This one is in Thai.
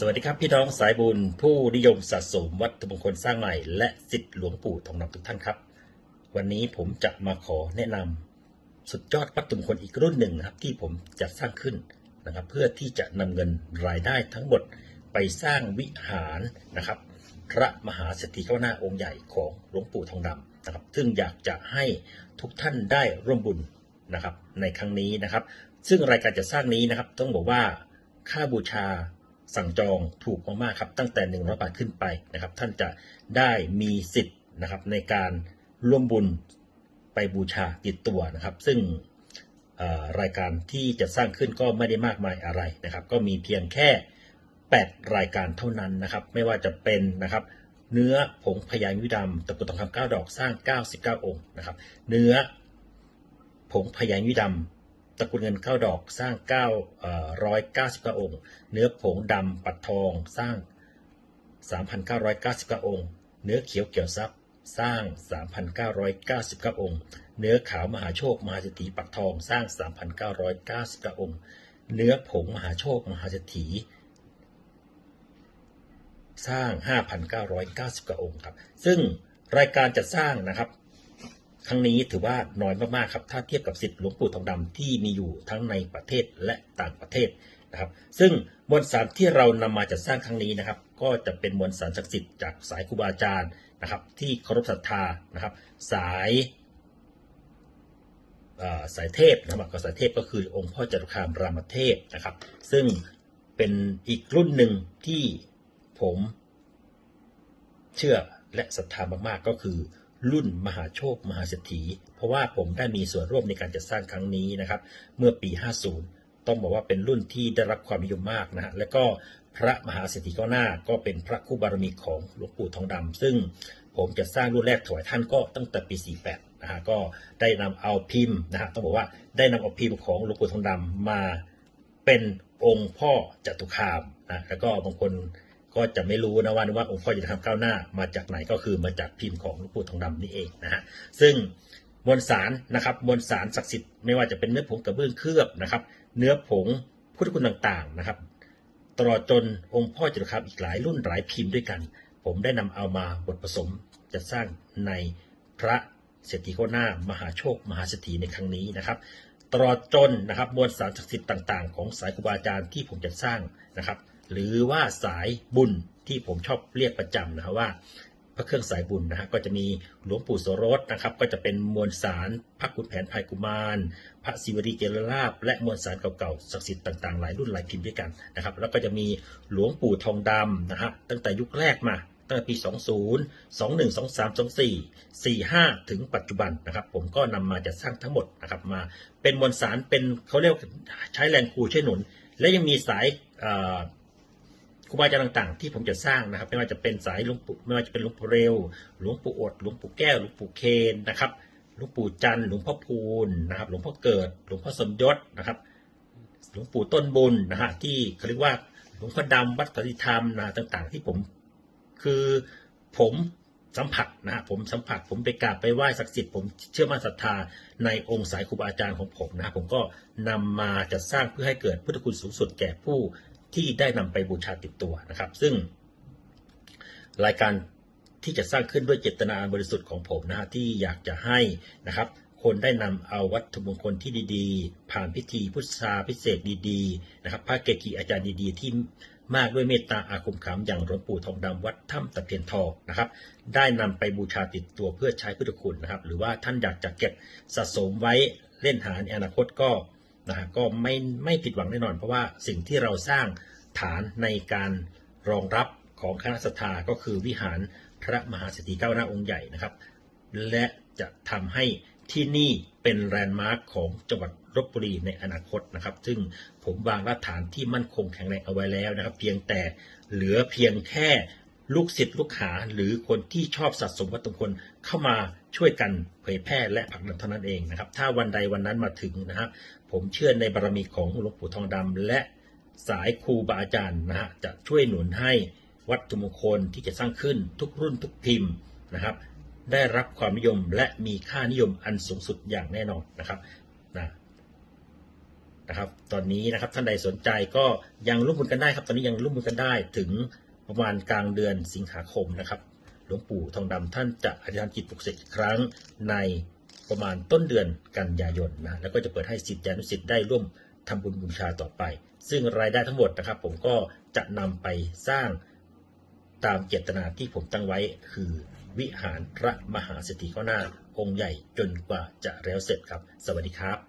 สวัสดีครับพี่น้องสายบุญ ผู้นิยมสะสมวัตถุมงคลสร้างใหม่ และสิทธิหลวงปู่ทองนำทุกท่านครับ วันนี้ผมจะมาขอแนะนำสุดยอดวัตถุมงคลอีกรุ่นหนึ่งนะครับ ที่ผมจะสร้างขึ้นนะครับ เพื่อที่จะนำเงินรายได้ทั้งหมดไปสร้างวิหารนะครับ พระมหาเศรษฐีข้าวหน้าองค์ใหญ่ของหลวงปู่ทองดำนะครับ ซึ่งอยากจะให้ทุกท่านได้ร่วมบุญนะครับในครั้งนี้นะครับ ซึ่งรายการจะสร้างนี้นะครับ ต้องบอกว่าค่าบูชา สั่งจองถูกมากๆครับตั้งแต่ 100 บาทขึ้นไปนะครับ ท่านจะได้มีสิทธิ์นะครับในการร่วมบุญไปบูชาติดตัวนะครับ ซึ่งรายการที่จะสร้างขึ้นก็ไม่ได้มากมายอะไรนะครับ ก็มีเพียงแค่ 8 รายการเท่านั้นนะครับ ไม่ว่าจะเป็นนะครับ เนื้อผงพยางค์วิดำตะกุดทองคำ9ดอกสร้าง 99 องค์นะครับ เนื้อผงพยางค์วิดำ ตะกรุดเงิน9ดอกสร้าง9เอ่อ199องค์ เนื้อผงดำปัดทองสร้าง 3,999องค์ เนื้อเขียวเกี่ยวซับสร้าง 3,999องค์ เนื้อขาวมหาโชคมหาเศรษฐีปักทองสร้าง 3,999องค์ เนื้อผงมหาโชคมหาเศรษฐีสร้าง 5,990องค์ครับ ซึ่งรายการจัดสร้างนะครับ ครั้งนี้ถือว่าน้อยมากๆครับถ้าเทียบกับสิทธิ์หลวงปู่ทองดำที่มีอยู่ทั้งในประเทศและต่างประเทศนะครับซึ่งมวลสารที่เรานำมาจัดสร้างครั้งนี้นะครับ ก็จะเป็นมวลสารศักดิ์สิทธิ์จากสายครูบาอาจารย์นะครับ ที่เคารพศรัทธานะครับ สายสายเทพนะครับก็สายเทพก็คือองค์พ่อจตุคามรามเทพนะครับ ซึ่งเป็นอีกรุ่นหนึ่งที่ผมเชื่อและศรัทธามากๆก็คือ รุ่นมหาโชค มหาเศรษฐี เพราะว่าผมได้มีส่วนร่วมในการจัดสร้างครั้งนี้นะครับ เมื่อปี 50 ต้องบอกว่าเป็นรุ่นที่ได้รับความนิยมมากนะฮะ และก็พระมหาเศรษฐีก้าวหน้าก็เป็นพระคู่บารมีของหลวงปู่ทองดำซึ่งผมจะสร้างรุ่นแรกถวายท่านก็ตั้งแต่ปี 48 นะฮะ ก็ได้นำเอาพิมพ์นะฮะ ต้องบอกว่าได้นำเอาพิมพ์ของหลวงปู่ทองดำมาเป็นองค์พ่อจตุคามนะ แล้วก็บางคน ก็จะไม่รู้นะว่าว่าองค์พ่อจตุคามก้าวหน้ามาจากไหนก็คือมาจากพิมพ์ของหลวงปู่ทองดำนี่เองนะฮะซึ่งมวลสารนะครับมวลสารศักดิ์สิทธิ์ไม่ว่าจะเป็นเนื้อผงกระเบื้องเคลือบนะครับ เนื้อผงพุทธคุณต่างๆนะครับ ตลอดจนองค์พ่อจตุคามอีกหลายรุ่นหลายพิมพ์ด้วยกัน ผมได้นำเอามาบทผสมจะสร้างในพระเศรษฐีโคหน้ามหาโชค มหาเศรษฐีในครั้งนี้นะครับตลอดจนนะครับมวลสารศักดิ์สิทธิ์ต่างๆ ของสายครูบาอาจารย์ที่ผมจะสร้างนะครับ หรือว่าสายบุญที่ผมชอบเรียกประจำนะครับว่าพระเครื่องสายบุญนะฮะก็จะมีหลวงปู่โสรสนะครับ ก็จะเป็นมวลสารพระขุนแผนภัยกุมาร พระศิวลีเจรลาภและมวลสารเก่าๆศักดิ์สิทธิ์ต่างๆหลายรุ่นหลายพิมพ์ด้วยกันนะครับ แล้วก็จะมีหลวงปู่ทองดำนะฮะตั้งแต่ยุคแรกมาตั้งแต่ปี 20 21 23 24 45 ถึงปัจจุบันนะครับ ผมก็นำมาจัดสร้างทั้งหมดนะครับมาเป็นมวลสารเป็นเขาเรียกใช้แรงครูช่วยหนุน และยังมีสายอ ครูบาอาจารย์ต่างๆ ที่ผมจะสร้างนะครับ ไม่ว่าจะเป็นสายหลวงปู่ไม่ว่าจะเป็นหลวงปู่เร็วหลวงปู่อดหลวงปู่แก้วหลวงปู่เคนนะครับหลวงปู่จันหลวงพ่อพูนนะครับหลวงพ่อเกิดหลวงพ่อสมยศนะครับหลวงปู่ต้นบุญนะฮะที่เขาเรียกว่าหลวงพ่อดำวัดปฏิธรรมนะต่างๆ ที่ผมคือผมสัมผัสนะฮะผมสัมผัสผมไปกราบไปไหว้ศักดิ์สิทธิ์ผมเชื่อมั่นศรัทธาในองค์สายครูบาอาจารย์ของผมนะฮะผมก็นำมาจัดสร้างเพื่อให้เกิดพุทธคุณสูงสุดแก่ผู้ ที่ได้นำไปบูชาติดตัวนะครับ ซึ่งรายการที่จะสร้างขึ้นด้วยเจตนาอันบริสุทธิ์ของผมนะฮะที่อยากจะให้นะครับ คนได้นำเอาวัตถุมงคลที่ดีๆ ผ่านพิธีพุทธาพิเศษดีๆนะครับพระเกจิอาจารย์ดีๆ ที่มากด้วยเมตตาอาคมขามอย่างหลวงปู่ทองดำวัดถ้ำตะเพียนทองนะครับ ได้นำไปบูชาติดตัวเพื่อใช้พุทธคุณนะครับ หรือว่าท่านอยากจะเก็บสะสมไว้เล่นหาในอนาคตก็ นะก็ไม่ไม่ผิดหวังแน่นอน เพราะว่าสิ่งที่เราสร้างฐานในการรองรับของคณะศรัทธาก็คือวิหารพระมหาเศรษฐีเก้าหน้าองค์ใหญ่นะครับ และจะทำให้ที่นี่เป็นแลนด์มาร์คของจังหวัดลบบุรีในอนาคตนะครับ ซึ่งผมวางรากฐานที่มั่นคงแข็งแรงเอาไว้แล้วนะครับ เพียงแต่เหลือเพียงแค่ ลูกศิษย์ลูกหาหรือคนที่ชอบสะสมวัตถุมงคลเข้ามาช่วยกันเผยแพร่และผลักดันเท่านั้นเองนะครับ ถ้าวันใดวันนั้นมาถึงนะฮะผมเชื่อในบารมีของหลวงปู่ทองดำและสายครูบาอาจารย์นะฮะจะช่วยหนุนให้วัตถุมงคลที่จะสร้างขึ้นทุกรุ่นทุกพิมพ์นะครับ ได้รับความนิยมและมีค่านิยมอันสูงสุดอย่างแน่นอนนะครับนะนะครับ ตอนนี้นะครับท่านใดสนใจก็ยังร่วมบุญกันได้ครับ ตอนนี้ยังร่วมบุญกันได้ถึง ประมาณกลางเดือนสิงหาคมนะครับ หลวงปู่ทองดำท่านจะอธิษฐานจิตปลุกเสกอีกครั้งในประมาณต้นเดือนกันยายนนะแล้วก็จะเปิดให้สิทธิานุสิทธิ์ได้ร่วมทำบุญบูชาต่อไป ซึ่งรายได้ทั้งหมดนะครับ ผมก็จะนำไปสร้างตามเจตนาที่ผมตั้งไว้คือวิหารพระมหาเศรษฐีข้าวหน้าองค์ใหญ่จนกว่าจะแล้วเสร็จครับ สวัสดีครับ